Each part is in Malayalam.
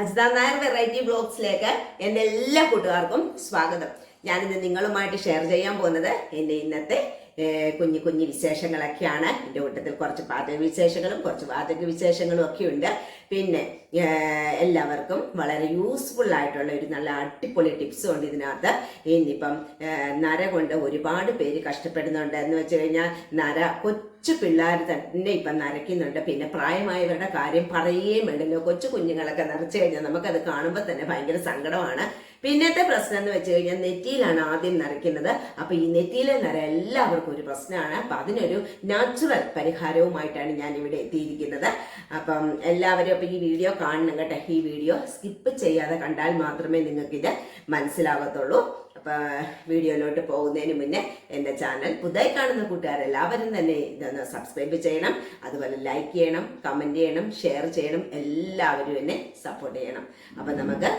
അജിത നായർ വെറൈറ്റി ബ്ലോഗ്സിലേക്ക് എന്റെ എല്ലാ കൂട്ടുകാർക്കും സ്വാഗതം. ഞാനിന്ന് നിങ്ങളുമായിട്ട് ഷെയർ ചെയ്യാൻ പോകുന്നത് എന്റെ ഇന്നത്തെ കുഞ്ഞു കുഞ്ഞു വിശേഷങ്ങളൊക്കെയാണ്. എന്റെ കൂട്ടത്തിൽ കുറച്ച് പാചക വിശേഷങ്ങളും കുറച്ച് പാചക വിശേഷങ്ങളും ഒക്കെ ഉണ്ട്. പിന്നെ എല്ലാവർക്കും വളരെ യൂസ്ഫുൾ ആയിട്ടുള്ള ഒരു നല്ല അടിപൊളി ടിപ്സും ഉണ്ട് ഇതിനകത്ത്. ഇനിയിപ്പം നര കൊണ്ട് ഒരുപാട് പേര് കഷ്ടപ്പെടുന്നുണ്ട്. എന്ന് വെച്ച് കഴിഞ്ഞാൽ നര കൊച്ചു പിള്ളേർ തന്നെ ഇപ്പം നരയ്ക്കുന്നുണ്ട്. പിന്നെ പ്രായമായവരുടെ കാര്യം പറയുകയും വേണ്ടല്ലോ. കൊച്ചു കുഞ്ഞുങ്ങളൊക്കെ നിറച്ചു കഴിഞ്ഞാൽ നമുക്കത് കാണുമ്പോൾ തന്നെ ഭയങ്കര സങ്കടമാണ്. പിന്നത്തെ പ്രശ്നം എന്ന് വെച്ച് കഴിഞ്ഞാൽ നെറ്റിയിലാണ് ആദ്യം നരയ്ക്കുന്നത്. അപ്പൊ ഈ നെറ്റിയിലെ നര എല്ലാവർക്കും ഒരു പ്രശ്നമാണ്. അപ്പൊ അതിനൊരു നാച്ചുറൽ പരിഹാരവുമായിട്ടാണ് ഞാൻ ഇവിടെ എത്തിയിരിക്കുന്നത്. അപ്പം എല്ലാവരും അപ്പൊ ഈ വീഡിയോ കാണണം കേട്ടോ. ഈ വീഡിയോ സ്കിപ്പ് ചെയ്യാതെ കണ്ടാൽ മാത്രമേ നിങ്ങൾക്ക് ഇത് മനസ്സിലാകത്തുള്ളൂ അപ്പൊ വീഡിയോയിലോട്ട് പോകുന്നതിന് മുന്നേ എന്റെ ചാനൽ പുതുതായി കാണുന്ന കൂട്ടുകാരെല്ലാവരും തന്നെ ഇതൊന്ന് സബ്സ്ക്രൈബ് ചെയ്യണം. അതുപോലെ ലൈക്ക് ചെയ്യണം കമന്റ് ചെയ്യണം ഷെയർ ചെയ്യണം. എല്ലാവരും എന്നെ സപ്പോർട്ട് ചെയ്യണം. അപ്പം നമുക്ക്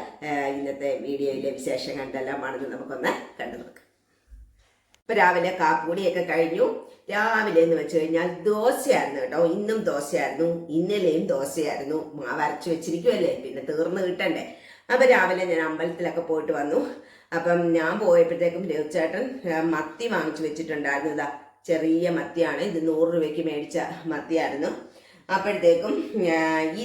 ഇന്നത്തെ വീഡിയോയിലെ വിശേഷങ്ങൾ എന്തെല്ലാമാണെന്ന് നമുക്കൊന്ന് കണ്ടു നോക്കാം. ഇപ്പൊ രാവിലെ കാപ്പുകൂടിയൊക്കെ കഴിഞ്ഞു. രാവിലെ എന്ന് വെച്ച് കഴിഞ്ഞാൽ ദോശയായിരുന്നു കേട്ടോ. ഇന്നും ദോശയായിരുന്നു. ഇന്നലെയും ദോശയായിരുന്നു. മാവ് അരച്ചു വെച്ചിരിക്കുമല്ലേ പിന്നെ തീർന്നു കിട്ടണ്ടേ. അപ്പൊ രാവിലെ ഞാൻ അമ്പലത്തിലൊക്കെ പോയിട്ട് വന്നു. അപ്പം ഞാൻ പോയപ്പോഴത്തേക്കും രഘുചേട്ടൻ മത്തി വാങ്ങിച്ചു വെച്ചിട്ടുണ്ടായിരുന്നു. ഇതാ ചെറിയ മത്തിയാണ്. ഇത് നൂറ് രൂപയ്ക്ക് മേടിച്ച മത്തിയായിരുന്നു. അപ്പോഴത്തേക്കും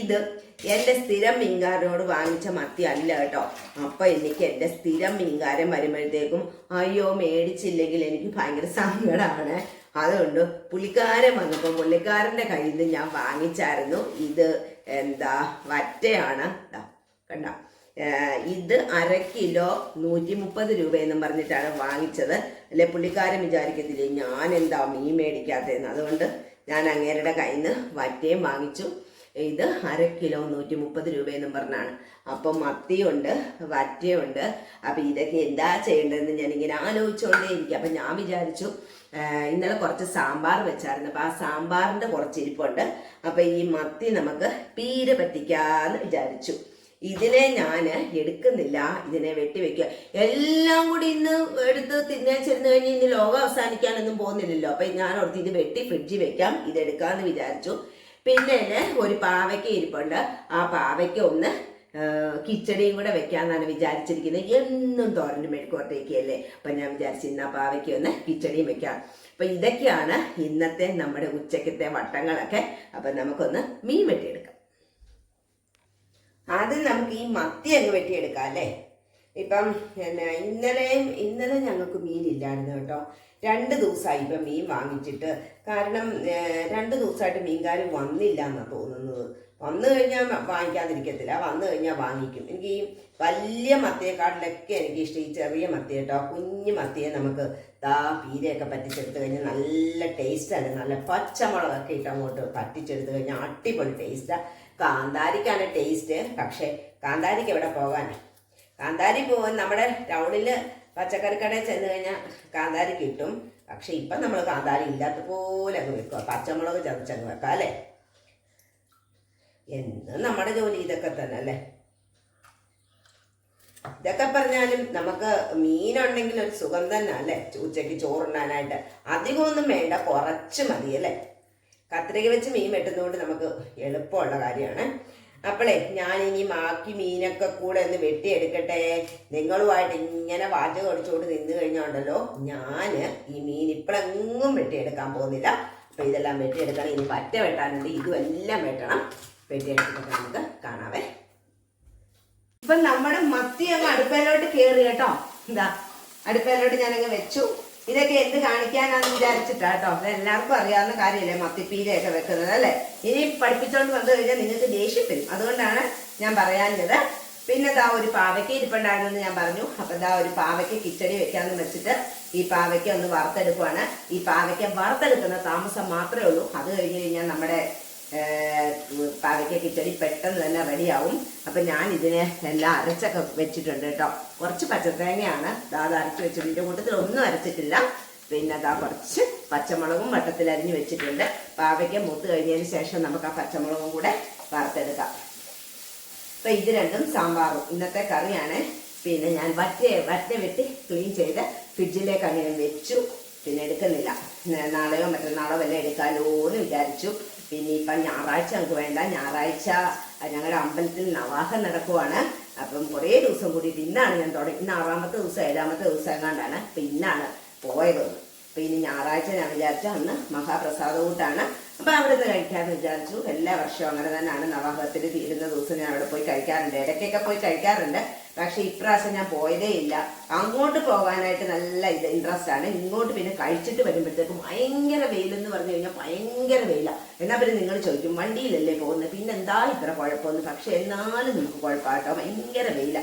ഇത് എന്റെ സ്ഥിരം മീൻകാരനോട് വാങ്ങിച്ച മത്തി അല്ല കേട്ടോ. അപ്പൊ എനിക്ക് എന്റെ സ്ഥിരം മീൻകാരൻ വരുമ്പോഴത്തേക്കും അയ്യോ മേടിച്ചില്ലെങ്കിൽ എനിക്ക് ഭയങ്കര സങ്കടമാണ് അതുകൊണ്ട് പുള്ളിക്കാരൻ വന്നപ്പോൾ പുള്ളിക്കാരന്റെ കയ്യിൽ നിന്ന് ഞാൻ വാങ്ങിച്ചായിരുന്നു. ഇത് എന്താ വറ്റയാണ്. കണ്ട. ഇത് അര കിലോ നൂറ്റി മുപ്പത് രൂപയെന്നും പറഞ്ഞിട്ടാണ് വാങ്ങിച്ചത്. അല്ലെ പുള്ളിക്കാരൻ വിചാരിക്കത്തില്ലേ ഞാൻ എന്താ മീൻ മേടിക്കാത്തതെന്ന്. അതുകൊണ്ട് ഞാൻ അങ്ങേരുടെ കയ്യിൽ നിന്ന് വറ്റയും വാങ്ങിച്ചു. ഇത് അര കിലോ നൂറ്റി മുപ്പത് രൂപയെന്നും പറഞ്ഞാണ്. അപ്പം മത്തിയുണ്ട് വറ്റയുണ്ട്. അപ്പം ഇതൊക്കെ എന്താ ചെയ്യേണ്ടതെന്ന് ഞാനിങ്ങനെ ആലോചിച്ചുകൊണ്ടേ ഇരിക്കും. അപ്പം ഞാൻ വിചാരിച്ചു ഇന്നലെ കുറച്ച് സാമ്പാർ വെച്ചായിരുന്നു. അപ്പം ആ സാമ്പാറിന്റെ കുറച്ച് ഇരിപ്പുണ്ട്. അപ്പം ഈ മത്തി നമുക്ക് പീര പറ്റിക്കാന്ന് വിചാരിച്ചു. ഇതിനെ ഞാൻ എടുക്കുന്നില്ല. ഇതിനെ വെട്ടിവെക്കുക എല്ലാം കൂടി ഇന്ന് എടുത്ത് തിന്നാൻ ചെന്ന് കഴിഞ്ഞ് ഇന്ന് ലോകം അവസാനിക്കാനൊന്നും പോകുന്നില്ലല്ലോ. അപ്പം ഞാൻ ഓർത്ത് ഇത് വെട്ടി ഫ്രിഡ്ജിൽ വെക്കാം. ഇത് എടുക്കാമെന്ന് വിചാരിച്ചു. പിന്നെ ഒരു പാവയ്ക്ക ഇരിപ്പുണ്ട്. ആ പാവയ്ക്ക ഒന്ന് കിച്ചടിയും കൂടെ വെക്കാന്നാണ് വിചാരിച്ചിരിക്കുന്നത്. എന്നും തോരന്റെ മെഴുക്കോട്ടേക്കല്ലേ അപ്പം ഞാൻ വിചാരിച്ചു ഇന്ന് ആ പാവയ്ക്ക ഒന്ന് കിച്ചടിയും വെക്കാം. അപ്പം ഇതൊക്കെയാണ് ഇന്നത്തെ നമ്മുടെ ഉച്ചക്കത്തെ വട്ടങ്ങളൊക്കെ. അപ്പം നമുക്കൊന്ന് മീൻ വെട്ടിയെടുക്കാം. ആദ്യം നമുക്ക് ഈ മത്തി അങ്ങ് വെട്ടിയെടുക്കാം അല്ലേ? ഇപ്പം ഇന്നലെയും ഇന്നലെ ഞങ്ങൾക്ക് മീനില്ലായിരുന്നു കേട്ടോ. രണ്ട് ദിവസമായി ഇപ്പം മീൻ വാങ്ങിച്ചിട്ട്. കാരണം രണ്ട് ദിവസമായിട്ട് മീൻകാർ വന്നില്ല എന്നാണ് തോന്നുന്നത്. വന്നു കഴിഞ്ഞാൽ വാങ്ങിക്കാതിരിക്കത്തില്ല. വന്നു കഴിഞ്ഞാൽ വാങ്ങിക്കും. എനിക്ക് ഈ വലിയ മത്തിയെക്കാട്ടിലൊക്കെ എനിക്ക് ഇഷ്ടം ഈ ചെറിയ മത്തി കേട്ടോ. കുഞ്ഞു മത്തിയെ നമുക്ക് താ പീരയൊക്കെ പറ്റിച്ചെടുത്ത് കഴിഞ്ഞാൽ നല്ല ടേസ്റ്റാണ് നല്ല പച്ചമുളകൊക്കെ ഇട്ട് അങ്ങോട്ട് പറ്റിച്ചെടുത്ത് കഴിഞ്ഞാൽ അടിപൊളി ടേസ്റ്റാണ് കാന്താരിക്കാണ് ടേസ്റ്റ് പക്ഷേ കാന്താരിക്ക് എവിടെ പോകാനാണ് കാന്താരി പോകാൻ നമ്മുടെ ടൗണിൽ പച്ചക്കറി കടയിൽ ചെന്ന് കഴിഞ്ഞാൽ കാന്താരി കിട്ടും. പക്ഷെ ഇപ്പം നമ്മൾ കാന്താരി ഇല്ലാത്ത പോലെ അങ്ങ് വെക്കുക പച്ചമുളക് ചതച്ചങ്ങ് വെക്കാം അല്ലേ? എന്നും നമ്മുടെ ജോലി ഇതൊക്കെ തന്നെ അല്ലേ? ഇതൊക്കെ പറഞ്ഞാലും നമുക്ക് മീനുണ്ടെങ്കിൽ ഒരു സുഖം തന്നെ അല്ലേ? ഉച്ചയ്ക്ക് ചോറുണ്ണാനായിട്ട്. അധികമൊന്നും വേണ്ട കുറച്ച് മതി അല്ലേ? കത്രിക വെച്ച് മീൻ വെട്ടുന്നതുകൊണ്ട് നമുക്ക് എളുപ്പമുള്ള കാര്യമാണ്. അപ്പോളേ ഞാൻ ഇനി ബാക്കി മീനൊക്കെ കൂടെ ഒന്ന് വെട്ടിയെടുക്കട്ടെ. നിങ്ങളുമായിട്ട് ഇങ്ങനെ വാചകം അടിച്ചുകൊണ്ട് നിന്ന് കഴിഞ്ഞുണ്ടല്ലോ ഞാൻ ഈ മീൻ ഇപ്പോഴെങ്ങും വെട്ടിയെടുക്കാൻ പോകുന്നില്ല. അപ്പം ഇതെല്ലാം വെട്ടിയെടുക്കണം. ഇനി പറ്റ വെട്ടാനുണ്ട്. ഇതും എല്ലാം വെട്ടണം. വെട്ടിയെടുത്തിട്ട് നമുക്ക് കാണാവേ. ഇപ്പൊ നമ്മുടെ മത്തി അങ്ങ് അടുപ്പയിലോട്ട് കയറി കേട്ടോ. എന്താ അടുപ്പയിലോട്ട് ഞാനങ്ങ് വെച്ചു. ഇതൊക്കെ എന്ത് കാണിക്കാനാന്ന് വിചാരിച്ചിട്ടാ കേട്ടോ. എല്ലാവർക്കും അറിയാവുന്ന കാര്യമല്ലേ മത്തിപ്പീരയൊക്കെ വെക്കുന്നത് അല്ലേ? ഇനി പഠിപ്പിച്ചോണ്ട് വന്നു കഴിഞ്ഞാൽ നിങ്ങൾക്ക് ദേഷ്യം അതുകൊണ്ടാണ് ഞാൻ പറയാഞ്ഞത്. പിന്നെ ദാ ഒരു പാവയ്ക്ക ഇരിപ്പുണ്ടായിരുന്നെന്ന് ഞാൻ പറഞ്ഞു. അപ്പൊ ദാ ഒരു പാവയ്ക്ക കിച്ചടി വെക്കാന്ന് വെച്ചിട്ട് ഈ പാവയ്ക്ക ഒന്ന് വറുത്തെടുക്കുവാണ്. ഈ പാവയ്ക്ക വറുത്തെടുക്കുന്ന താമസം മാത്രമേ ഉള്ളൂ. അത് കഴിഞ്ഞ് കഴിഞ്ഞാൽ നമ്മുടെ പാവയ്ക്ക കിച്ചടി പെട്ടെന്ന് തന്നെ റെഡിയാവും. അപ്പം ഞാൻ ഇതിനെ എല്ലാം അരച്ചൊക്കെ വെച്ചിട്ടുണ്ട് കേട്ടോ. കുറച്ച് പച്ചത്തേങ്ങയാണ്. അത് അരച്ച് വെച്ചിട്ടുണ്ട് ഇതിന്റെ കൂട്ടത്തിൽ ഒന്നും അരച്ചിട്ടില്ല. പിന്നെ അതാ കുറച്ച് പച്ചമുളകും വട്ടത്തിൽ അരിഞ്ഞ് വെച്ചിട്ടുണ്ട്. പാവയ്ക്ക മൂത്ത് കഴിഞ്ഞതിന് ശേഷം നമുക്ക് ആ പച്ചമുളകും കൂടെ വറുത്തെടുക്കാം. അപ്പം ഇത് രണ്ടും സാമ്പാറും. ഇന്നത്തെ കറിയാണ്. പിന്നെ ഞാൻ വറ്റ വറ്റ വെട്ടി ക്ലീൻ ചെയ്ത് ഫ്രിഡ്ജിലേക്ക് അങ്ങനെ വെച്ചു. പിന്നെ എടുക്കുന്നില്ല. നാളെയോ മറ്റന്നാളോ വല്ല എടുക്കാലോ എന്ന് വിചാരിച്ചു. പിന്നെ ഇപ്പം ഞായറാഴ്ച ഞങ്ങൾക്ക് വേണ്ട. ഞായറാഴ്ച ഞങ്ങളുടെ അമ്പലത്തിൽ നവാഹം നടക്കുവാണ്. അപ്പം കുറേ ദിവസം കൂടി ഇന്നാണ് ഞാൻ തുടങ്ങി ഇന്ന് ആറാമത്തെ ദിവസം ഏഴാമത്തെ ദിവസം എങ്ങാണ്ടാണ് അപ്പം ഇന്നാണ് പോയത്. അപ്പം ഇനി ഞായറാഴ്ച ഞാൻ വിചാരിച്ച അന്ന് മഹാപ്രസാദ കൂട്ടാണ്. അപ്പം അവിടെ നിന്ന് കഴിക്കാമെന്ന് വിചാരിച്ചു. എല്ലാ വർഷവും അങ്ങനെ തന്നെയാണ് നവാഹത്തിൽ തീരുന്ന ദിവസം ഞാൻ അവിടെ പോയി കഴിക്കാറുണ്ട്. ഇടയ്ക്കൊക്കെ പോയി കഴിക്കാറുണ്ട്. പക്ഷെ ഇപ്രാവശ്യം ഞാൻ പോയതേ ഇല്ല. അങ്ങോട്ട് പോകാനായിട്ട് നല്ല ഇത് ഇൻട്രസ്റ്റ് ആണ്. ഇങ്ങോട്ട് പിന്നെ കഴിച്ചിട്ട് വരുമ്പോഴത്തേക്കും ഭയങ്കര വെയിലെന്ന് പറഞ്ഞു കഴിഞ്ഞാൽ ഭയങ്കര വെയില. എന്നാ പിന്നെ നിങ്ങൾ ചോദിക്കും വണ്ടിയിലല്ലേ പോകുന്നത് പിന്നെ എന്താ ഇത്ര കുഴപ്പമൊന്നും? പക്ഷെ എന്നാലും നിങ്ങൾക്ക് കുഴപ്പമാട്ടോ ഭയങ്കര വെയില.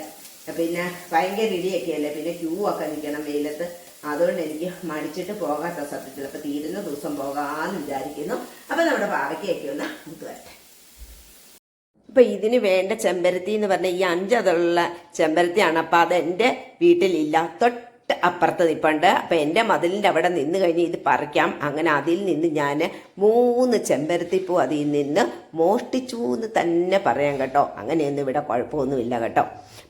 പിന്നെ ഭയങ്കര ഇടിയൊക്കെ അല്ലേ പിന്നെ ക്യൂ ഒക്കെ നിൽക്കണം വെയിലത്ത്. അതുകൊണ്ട് എനിക്ക് മടിച്ചിട്ട് പോകാത്ത സത്യത്തിൽ. അപ്പം തീരുന്ന ദിവസം പോകാമെന്ന് വിചാരിക്കുന്നു. അപ്പം നമ്മുടെ പാവയ്ക്കൊക്കെ ഒന്ന് ഇത് വരട്ടെ ഇപ്പൊ ഇതിന് വേണ്ട ചെമ്പരത്തി എന്ന് പറഞ്ഞ ഈ അഞ്ചതുള്ള ചെമ്പരത്തിയാണ്. അപ്പൊ അത് എന്റെ വീട്ടിലില്ല. തൊട്ട് അപ്പുറത്ത് നിൽപ്പുണ്ട് അപ്പൊ എന്റെ മതിലിന്റെ അവിടെ നിന്ന് കഴിഞ്ഞ് ഇത് പറിക്കാം. അങ്ങനെ അതിൽ നിന്ന് ഞാൻ മൂന്ന് ചെമ്പരത്തിപ്പൂ അതിൽ നിന്ന് മോഷ്ടിച്ചു എന്ന് തന്നെ പറയാം കേട്ടോ. അങ്ങനെയൊന്നും ഇവിടെ കുഴപ്പമൊന്നുമില്ല കേട്ടോ.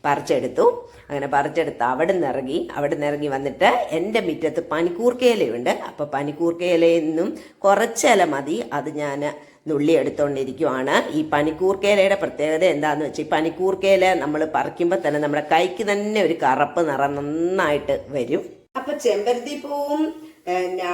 പറിച്ചെടുത്തു. അങ്ങനെ പറിച്ചെടുത്ത് അവിടെ നിന്ന് ഇറങ്ങി അവിടെ നിന്ന് ഇറങ്ങി വന്നിട്ട് എന്റെ മുറ്റത്ത് പനിക്കൂർക്കയിലയുണ്ട് അപ്പോൾ പനിക്കൂർക്കയിലയിൽ നിന്നും കുറച്ചില മതി. അത് ഞാൻ നുള്ളി എടുത്തുകൊണ്ടിരിക്കുവാണ് ഈ പനിക്കൂർക്കയിലയുടെ പ്രത്യേകത എന്താണെന്ന് വെച്ചാൽ ഈ പനിക്കൂർക്കയില നമ്മൾ പറിക്കുമ്പോൾ തന്നെ നമ്മുടെ കൈക്ക് തന്നെ ഒരു കറുപ്പ് നിറം നന്നായിട്ട് വരും. അപ്പോൾ ചെമ്പരത്തി പൂവും പിന്നെ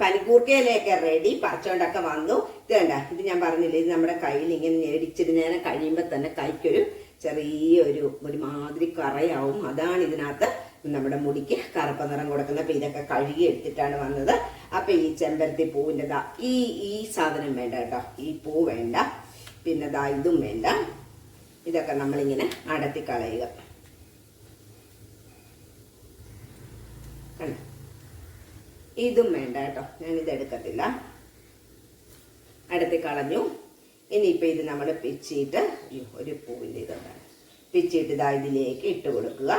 പനിക്കൂർക്കയിലൊക്കെ റെഡി പറിച്ചോണ്ടൊക്കെ വന്നു. ഇത് കണ്ട ഇത് ഞാൻ പറഞ്ഞില്ലേ ഇത് നമ്മുടെ കയ്യിൽ ഇങ്ങനെ ഞെടിച്ചിരുന്നേനെ കഴിയുമ്പോൾ തന്നെ കൈക്കൊരു ചെറിയൊരു ഒരുമാതിരി കറയാവും. അതാണ് ഇതിനകത്ത് നമ്മുടെ മുടിക്ക് കറുപ്പ് നിറം കൊടുക്കുന്നത്. അപ്പൊ ഇതൊക്കെ കഴുകി എടുത്തിട്ടാണ് വന്നത്. അപ്പൊ ഈ ചെമ്പരത്തി പൂവിന്റെ ദാ ഈ ഈ സാധനം വേണ്ട കേട്ടോ. ഈ പൂ വേണ്ട. പിന്നെ ദാ ഇതും വേണ്ട. ഇതൊക്കെ നമ്മളിങ്ങനെ അടത്തി കളയുക? ഇതും വേണ്ട കേട്ടോ. ഞാനിത് എടുക്കത്തില്ല. അടത്തി കളഞ്ഞു. ഇനിയിപ്പോൾ ഇത് നമ്മൾ പിച്ചിയിട്ട് ഒരു പൂവിന്റെ ഇതുണ്ടാണ് പിച്ചിയിട്ട് ഇതാ ഇതിലേക്ക് ഇട്ട് കൊടുക്കുക.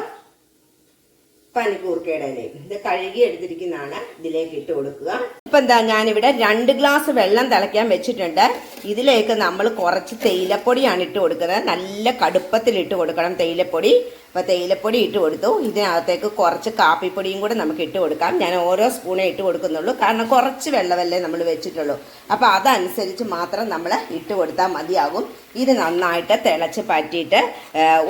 പനിക്കൂർക്കയുടെ ഇലയും ഇത് കഴുകി എടുത്തിരിക്കുന്നതാണ്. ഇതിലേക്ക് ഇട്ട് കൊടുക്കുക. ഇപ്പൊ എന്താ ഞാനിവിടെ രണ്ട് ഗ്ലാസ് വെള്ളം തിളയ്ക്കാൻ വെച്ചിട്ടുണ്ട്. ഇതിലേക്ക് നമ്മൾ കുറച്ച് തേയിലപ്പൊടിയാണ് ഇട്ട് കൊടുക്കുന്നത്. നല്ല കടുപ്പത്തിൽ ഇട്ട് കൊടുക്കണം തേയിലപ്പൊടി. അപ്പൊ തേയിലപ്പൊടി ഇട്ട് കൊടുത്തു. ഇതിനകത്തേക്ക് കുറച്ച് കാപ്പിപ്പൊടിയും കൂടെ നമുക്ക് ഇട്ട് കൊടുക്കാം. ഞാൻ ഓരോ സ്പൂണേ ഇട്ട് കൊടുക്കുന്നുള്ളൂ. കാരണം കുറച്ച് വെള്ളമല്ലേ നമ്മൾ വെച്ചിട്ടുള്ളൂ. അപ്പോൾ അതനുസരിച്ച് മാത്രം നമ്മൾ ഇട്ട് കൊടുത്താൽ മതിയാകും. ഇത് നന്നായിട്ട് തിളച്ച് പറ്റിയിട്ട്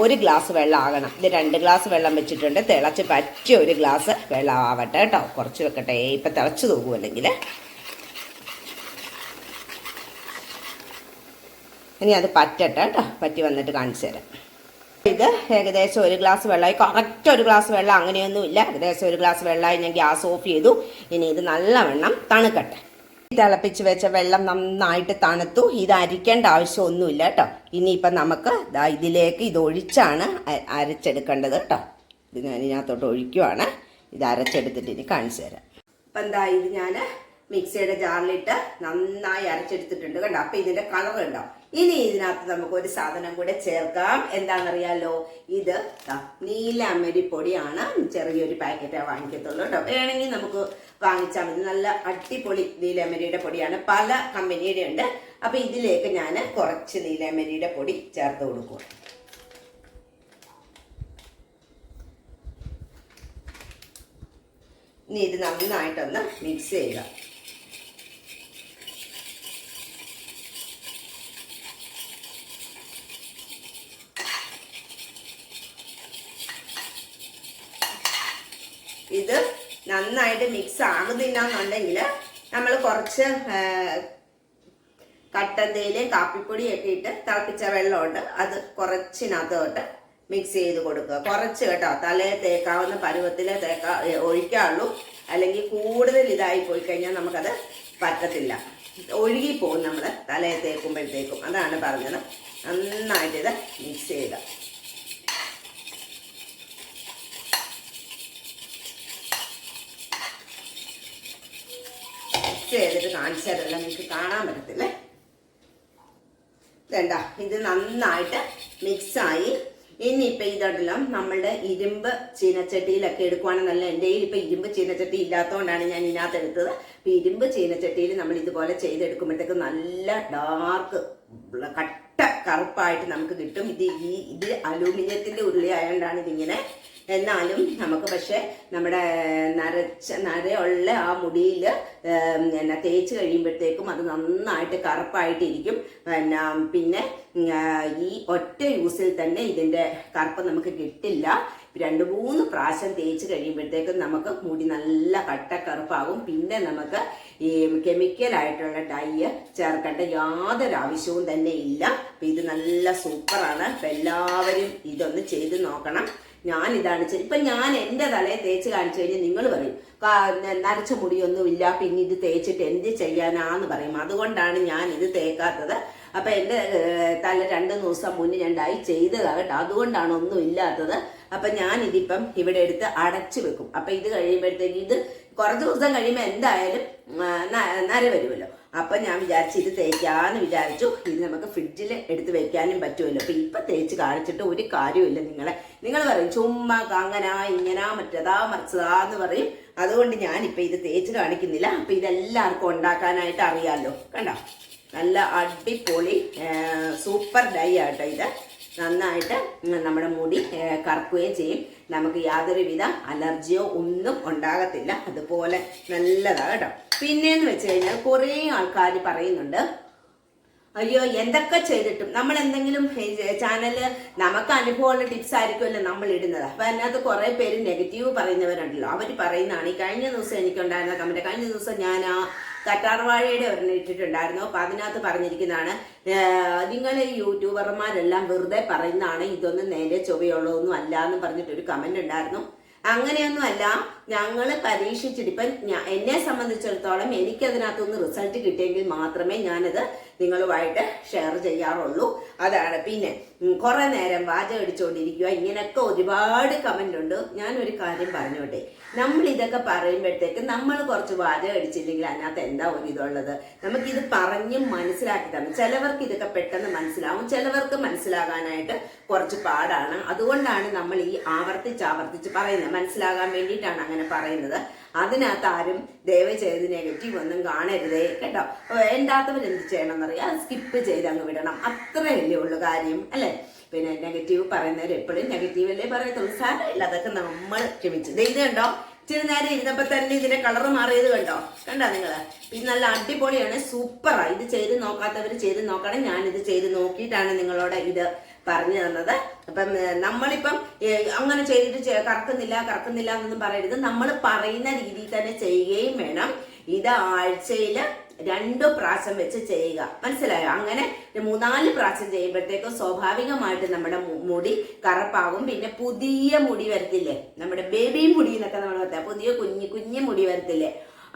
ഒരു ഗ്ലാസ് വെള്ളം ആകണം. ഇത് രണ്ട് ഗ്ലാസ് വെള്ളം വെച്ചിട്ടുണ്ട്. തിളച്ച് പറ്റിയ ഒരു ഗ്ലാസ് വെള്ളം ആവട്ടെ കേട്ടോ. കുറച്ച് വെക്കട്ടെ. ഇപ്പം തിളച്ച് തൂകും ഇനി അത് പറ്റട്ടെ കേട്ടോ. പറ്റി വന്നിട്ട് കാണിച്ചു തരാം. ഇത് ഏകദേശം ഒരു ഗ്ലാസ് വെള്ളമായി. കറക്റ്റ് ഒരു ഗ്ലാസ് വെള്ളം അങ്ങനെയൊന്നുമില്ല. ഏകദേശം ഒരു ഗ്ലാസ് വെള്ളമായി ഞാൻ ഗ്യാസ് ഓഫ് ചെയ്തു. ഇനി ഇത് നല്ലവണ്ണം തണുക്കട്ടെ. തിളപ്പിച്ച് വെച്ച വെള്ളം നന്നായിട്ട് തണുത്തു. ഇത് അരിക്കേണ്ട ആവശ്യമൊന്നുമില്ല കേട്ടോ. ഇനിയിപ്പം നമുക്ക് ഇതിലേക്ക് ഇത് ഒഴിച്ചാണ് അരച്ചെടുക്കേണ്ടത് കേട്ടോ. ഇത് ഞാൻ ഇതിനകത്തോട്ട് ഒഴിക്കുവാണ്. ഇത് അരച്ചെടുത്തിട്ട് ഇനി കാണിച്ചു തരാം. അപ്പം എന്താ ഇത് ഞാൻ മിക്സിയുടെ ജാറിലിട്ട് നന്നായി അരച്ചെടുത്തിട്ടുണ്ട് കണ്ടോ? അപ്പം ഇതിന്റെ കളർ ഉണ്ടോ ഇനി ഇതിനകത്ത് നമുക്ക് ഒരു സാധനം കൂടെ ചേർക്കാം. എന്താണെന്നറിയാലോ? ഇത് നീല അമ്മരിപ്പൊടിയാണ് പൊടിയാണ് ചെറിയൊരു പാക്കറ്റേ വാങ്ങിക്കത്തുള്ളൂ കേട്ടോ. വേണമെങ്കിൽ നമുക്ക് വാങ്ങിച്ചാൽ മതി. നല്ല അടിപൊളി നീലമരിയുടെ പൊടിയാണ്. പല കമ്പനിയുടെ ഉണ്ട്. അപ്പൊ ഇതിലേക്ക് ഞാൻ കുറച്ച് നീലമരിയുടെ പൊടി ചേർത്ത് കൊടുക്കും. ഇനി ഇത് നന്നായിട്ടൊന്ന് മിക്സ് ചെയ്യുക. ഇത് നന്നായിട്ട് മിക്സ് ആകുന്നില്ല എന്നുണ്ടെങ്കിൽ നമ്മൾ കുറച്ച് തേയിലയും കാപ്പിപ്പൊടിയൊക്കെ ഇട്ട് തിളപ്പിച്ച വെള്ളമുണ്ട്. അത് കുറച്ചിനകത്തോട്ട് മിക്സ് ചെയ്ത് കൊടുക്കുക. കുറച്ച് കേട്ടോ. തലേ തേക്കാവുന്ന പരുവത്തിലെ തേക്കാ ഒഴിക്കാവുള്ളൂ. അല്ലെങ്കിൽ കൂടുതൽ ഇതായി പോയി കഴിഞ്ഞാൽ നമുക്കത് പറ്റത്തില്ല. ഒഴുകിപ്പോകും നമ്മൾ തലയെ തേക്കുമ്പോഴത്തേക്കും. അതാണ് പറഞ്ഞത്. നന്നായിട്ട് ഇത് മിക്സ് ചെയ്യുക മിക്സ് ചെയ്തിട്ട് കാണിച്ചു തരല്ല നിങ്ങൾക്ക് കാണാൻ പറ്റത്തില്ലേ. വേണ്ട ഇത് നന്നായിട്ട് മിക്സായി ഇനിയിപ്പോൾ ഇതെല്ലാം നമ്മളുടെ ഇരുമ്പ് ചീനച്ചട്ടിയിലൊക്കെ എടുക്കുവാണെന്നല്ല എന്റെ കയ്യിൽ ഇപ്പൊ ഇരുമ്പ് ചീനച്ചട്ടി ഇല്ലാത്തതുകൊണ്ടാണ് ഞാൻ ഇതിനകത്ത് എടുത്തത്. അപ്പൊ ഇരുമ്പ് ചീനച്ചട്ടിയിൽ നമ്മൾ ഇതുപോലെ ചെയ്തെടുക്കുമ്പോഴത്തേക്ക് നല്ല ഡാർക്ക് കട്ട കറുപ്പായിട്ട് നമുക്ക് കിട്ടും. ഇത് ഈ ഇത് അലൂമിനിയത്തിന്റെ ഉരുളി ആയതുകൊണ്ടാണ് ഇതിങ്ങനെ. എന്നാലും നമുക്ക് പക്ഷെ നമ്മുടെ നരച്ച നരയുള്ള ആ മുടിയിൽ എന്നെ തേച്ച് കഴിയുമ്പോഴത്തേക്കും അത് നന്നായിട്ട് കറുപ്പായിട്ടിരിക്കും. പിന്നെ പിന്നെ ഈ ഒറ്റ യൂസിൽ തന്നെ ഇതിന്റെ കറുപ്പ് നമുക്ക് കിട്ടില്ല. രണ്ട് മൂന്ന് പ്രാവശ്യം തേച്ച് കഴിയുമ്പോഴത്തേക്കും നമുക്ക് മുടി നല്ല കട്ട കറുപ്പാകും പിന്നെ നമുക്ക് ഈ കെമിക്കൽ ആയിട്ടുള്ള ഡൈ ചേർക്കേണ്ട യാതൊരു ആവശ്യവും തന്നെ ഇല്ല. അപ്പം ഇത് നല്ല സൂപ്പറാണ് അപ്പം എല്ലാവരും ഇതൊന്ന് ചെയ്ത് നോക്കണം. ഞാൻ ഇതാണ് ഇപ്പം ഞാൻ എന്റെ തലയെ തേച്ച് കാണിച്ചു കഴിഞ്ഞാൽ നിങ്ങൾ പറയും നരച്ച മുടിയൊന്നും നരച്ച മുടിയൊന്നുമില്ല പിന്നെ ഇത് തേച്ചിട്ട് എന്ത് ചെയ്യാനാന്ന് പറയും. അതുകൊണ്ടാണ് ഞാൻ ഇത് തേക്കാത്തത്. അപ്പൊ എന്റെ തല രണ്ട് ദിവസം മുന്നേ ഞാൻ ഡൈ ചെയ്തതാണ് അതുകൊണ്ടാണ് ഒന്നും ഇല്ലാത്തത്. അപ്പൊ ഞാൻ ഇതിപ്പം ഇവിടെ എടുത്ത് അടച്ചു വെക്കും. അപ്പൊ ഇത് കഴിയുമ്പോഴത്തേക്ക് ഇത് കുറച്ച് ദിവസം കഴിയുമ്പോൾ എന്തായാലും നര വരുമല്ലോ. അപ്പൊ ഞാൻ വിചാരിച്ചു ഇത് തേക്കാന്ന് വിചാരിച്ചു. ഇത് നമുക്ക് ഫ്രിഡ്ജിൽ എടുത്ത് വെക്കാനും പറ്റുമല്ലോ. അപ്പൊ ഇപ്പൊ തേച്ച് കാണിച്ചിട്ട് ഒരു കാര്യമില്ല നിങ്ങളെ. നിങ്ങൾ പറയും ചുമ്മാ കാങ്ങനാ ഇങ്ങനാ മറ്റതാ മറിച്ചതാ എന്ന് പറയും. അതുകൊണ്ട് ഞാൻ ഞാനിപ്പൊ ഇത് തേച്ച് കാണിക്കുന്നില്ല. അപ്പൊ ഇതെല്ലാവർക്കും ഉണ്ടാക്കാനായിട്ട് അറിയാമല്ലോ കണ്ടോ? നല്ല അടിപൊളി സൂപ്പർ ഡൈ ആട്ടോ ഇത്. നന്നായിട്ട് നമ്മുടെ മുടി കറക്കുകയും ചെയ്യും. നമുക്ക് യാതൊരുവിധ അലർജിയോ ഒന്നും ഉണ്ടാകത്തില്ല. അതുപോലെ നല്ലതാണ് കേട്ടോ. പിന്നെന്ന് വെച്ച് കഴിഞ്ഞാൽ കുറേ ആൾക്കാർ പറയുന്നുണ്ട് അയ്യോ എന്തൊക്കെ ചെയ്തിട്ടും നമ്മൾ എന്തെങ്കിലും ചാനൽ നമുക്ക് അനുഭവമുള്ള ടിപ്സ് ആയിരിക്കുമല്ലോ നമ്മൾ ഇടുന്നത്. അപ്പൊ അതിനകത്ത് കുറെ പേര് നെഗറ്റീവ് പറയുന്നവരുണ്ടല്ലോ. അവർ പറയുന്നതാണ് ഈ കഴിഞ്ഞ ദിവസം എനിക്കുണ്ടായിരുന്ന കമന്റ് കഴിഞ്ഞ ദിവസം ഞാൻ ആ കറ്റാർവാഴയുടെ ഒരെണ്ണം ഇട്ടിട്ടുണ്ടായിരുന്നു. അപ്പൊ അതിനകത്ത് പറഞ്ഞിരിക്കുന്നതാണ് നിങ്ങൾ ഈ യൂട്യൂബർമാരെല്ലാം വെറുതെ പറയുന്നതാണ് ഇതൊന്നും നേരെ ചൊവ്വയുള്ളതൊന്നും അല്ല എന്ന് പറഞ്ഞിട്ടൊരു കമന്റ് ഉണ്ടായിരുന്നു. അങ്ങനെയൊന്നും അല്ല ഞങ്ങൾ പരീക്ഷിച്ചിട്ട് ഇപ്പം എന്നെ സംബന്ധിച്ചിടത്തോളം എനിക്കതിനകത്തുനിന്ന് റിസൾട്ട് കിട്ടിയെങ്കിൽ മാത്രമേ ഞാനത് നിങ്ങളുമായിട്ട് ഷെയർ ചെയ്യാറുള്ളൂ. അതാണ്. പിന്നെ കുറേ നേരം വാചകം അടിച്ചുകൊണ്ടിരിക്കുക ഇങ്ങനെയൊക്കെ ഒരുപാട് കമന്റ് ഉണ്ട്. ഞാനൊരു കാര്യം പറഞ്ഞോട്ടെ. നമ്മൾ ഇതൊക്കെ പറയുമ്പോഴത്തേക്ക് നമ്മൾ കുറച്ച് വാചകം അടിച്ചില്ലെങ്കിൽ അതിനകത്ത് എന്താ ഒരു ഇതുള്ളത് നമുക്കിത് പറഞ്ഞ് മനസ്സിലാക്കി തന്നെ ചിലവർക്ക് ഇതൊക്കെ പെട്ടെന്ന് മനസ്സിലാവും. ചിലവർക്ക് മനസ്സിലാകാനായിട്ട് കുറച്ച് പാടാണ്. അതുകൊണ്ടാണ് നമ്മൾ ഈ ആവർത്തിച്ച് ആവർത്തിച്ച് പറയുന്നത്. മനസ്സിലാകാൻ വേണ്ടിയിട്ടാണ് അങ്ങനെ പറയുന്നത്. അതിനകത്ത് ആരും ദയവ് ചെയ്ത് നെഗറ്റീവ് ഒന്നും കാണരുതേ കേട്ടോ. വേണ്ടാത്തവർ എന്ത് ചെയ്യണം എന്നറിയാം സ്കിപ്പ് ചെയ്ത് അങ്ങ് വിടണം. അത്രയല്ലേ ഉള്ളു കാര്യം അല്ലേ? പിന്നെ നെഗറ്റീവ് പറയുന്നവർ എപ്പോഴും നെഗറ്റീവ് അല്ലേ പറയത്തുള്ളൂ. സാരമില്ല അതൊക്കെ നമ്മൾ ക്ഷമിച്ചു. ഇത് കണ്ടോ? ഇച്ചിരി നേരം ഇരുന്നപ്പോ തന്നെ ഇതിന്റെ കളർ മാറിയത് കണ്ടോ? കണ്ടോ നിങ്ങൾ ഇത് നല്ല അടിപൊളിയാണ് സൂപ്പറാണ് ഇത് ചെയ്ത് നോക്കാത്തവർ ചെയ്ത് നോക്കണം. ഞാൻ ഇത് ചെയ്ത് നോക്കിയിട്ടാണ് നിങ്ങളോട് ഇത് പറഞ്ഞു തന്നത്. അപ്പം നമ്മളിപ്പം അങ്ങനെ ചെയ്തിട്ട് കറക്കുന്നില്ല കറക്കുന്നില്ല എന്നൊന്നും പറയരുത്. നമ്മൾ പറയുന്ന രീതിയിൽ തന്നെ ചെയ്യുകയും വേണം. ഇത് ആഴ്ചയിൽ രണ്ടു പ്രാവശ്യം വെച്ച് ചെയ്യുക. മനസ്സിലായോ? അങ്ങനെ മൂന്നാൽ പ്രാവശ്യം ചെയ്യുമ്പോഴത്തേക്കും സ്വാഭാവികമായിട്ട് നമ്മുടെ മുടി കറുപ്പാകും. പിന്നെ പുതിയ മുടി വരത്തില്ലേ? നമ്മുടെ ബേബി മുടി എന്നൊക്കെ നമ്മൾ പറയാം പുതിയ കുഞ്ഞു കുഞ്ഞു മുടി വരത്തില്ലേ?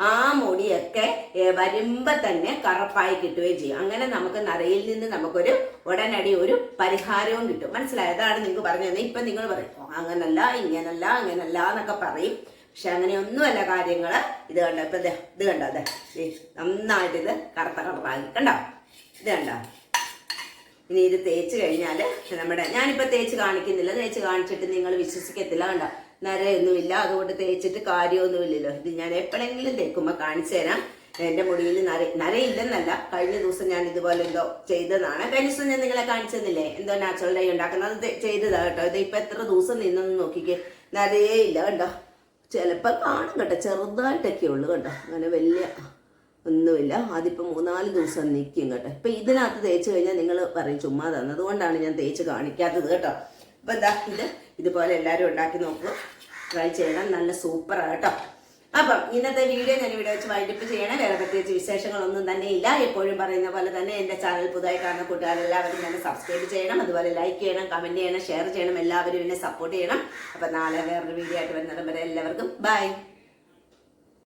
ആ മുടിയൊക്കെ വരുമ്പോ തന്നെ കറുപ്പായി കിട്ടുകയും ചെയ്യും. അങ്ങനെ നമുക്ക് നരയിൽ നിന്ന് നമുക്കൊരു ഉടനടി ഒരു പരിഹാരവും കിട്ടും. മനസ്സിലായി? അതാണ് നിങ്ങൾക്ക് പറഞ്ഞു തന്നെ ഇപ്പൊ നിങ്ങൾ പറയും "ഓ, അങ്ങനല്ല ഇങ്ങനല്ല അങ്ങനല്ല എന്നൊക്കെ പറയും. പക്ഷെ അങ്ങനെയൊന്നുമല്ല കാര്യങ്ങൾ. ഇത് കണ്ടോ? ഇപ്പൊ ഇത് കണ്ടോ? അതെ നന്നായിട്ട് ഇത് കറുത്ത കളറായി. കണ്ടോ? ഇത് കണ്ടോ? ഇനി ഇത് തേച്ച് കഴിഞ്ഞാൽ നമ്മുടെ ഞാനിപ്പോൾ തേച്ച് കാണിക്കുന്നില്ല. തേച്ച് കാണിച്ചിട്ട് നിങ്ങൾ വിശ്വസിക്കത്തില്ല. കണ്ടോ? നരയൊന്നുമില്ല. അതുകൊണ്ട് തേച്ചിട്ട് കാര്യമൊന്നുമില്ലല്ലോ. ഇത് ഞാൻ എപ്പോഴെങ്കിലും തേക്കുമ്പോൾ കാണിച്ചു തരാം. എന്റെ മുടിയിൽ നര നരയില്ലെന്നല്ല. കഴിഞ്ഞ ദിവസം ഞാൻ ഇതുപോലെ എന്തോ ചെയ്തതാണ്. കഴിഞ്ഞ ദിവസം ഞാൻ നിങ്ങളെ കാണിച്ചെന്നില്ലേ എന്തോ നാച്ചുറൽ ഡൈ ഉണ്ടാക്കുന്നത് അത് ചെയ്തതാണ് ചെയ്തതാ കേട്ടോ. ഇത് ഇപ്പം എത്ര ദിവസം നിന്നു നോക്കിക്കേ. നരയേ ഇല്ല കണ്ടോ. ചിലപ്പോൾ കാണും കേട്ടോ. ചെറുതായിട്ടൊക്കെ ഉള്ളു കേട്ടോ. അങ്ങനെ വലിയ ഒന്നുമില്ല. അതിപ്പോൾ മൂന്നാൽ ദിവസം നിൽക്കും കേട്ടോ. ഇപ്പം ഇതിനകത്ത് തേച്ച് കഴിഞ്ഞാൽ നിങ്ങൾ പറയും ചുമ്മാ തന്നതുകൊണ്ടാണ് ഞാൻ തേച്ച് കാണിക്കാത്തത് കേട്ടോ. അപ്പം എന്താ ഇത്? ഇതുപോലെ എല്ലാവരും ഉണ്ടാക്കി നോക്കുക ട്രൈ ചെയ്യണം. നല്ല സൂപ്പറാണ് കേട്ടോ. അപ്പം ഇന്നത്തെ വീഡിയോ ഞാൻ ഇവിടെ വെച്ച് വൈൻഡപ്പ് ചെയ്യണം. വേറെ പ്രത്യേകിച്ച് വിശേഷങ്ങളൊന്നും തന്നെ ഇല്ല. എപ്പോഴും പറയുന്ന പോലെ തന്നെ എന്റെ ചാനൽ പുതുതായി കാണുന്ന കൂട്ടുകാരെല്ലാവരും തന്നെ സബ്സ്ക്രൈബ് ചെയ്യണം. അതുപോലെ ലൈക്ക് ചെയ്യണം കമന്റ് ചെയ്യണം ഷെയർ ചെയ്യണം. എല്ലാവരും എന്നെ സപ്പോർട്ട് ചെയ്യണം. അപ്പം നാളെ വേറൊരു വീഡിയോ ആയിട്ട് വരുന്നിടം വരെ എല്ലാവർക്കും ബൈ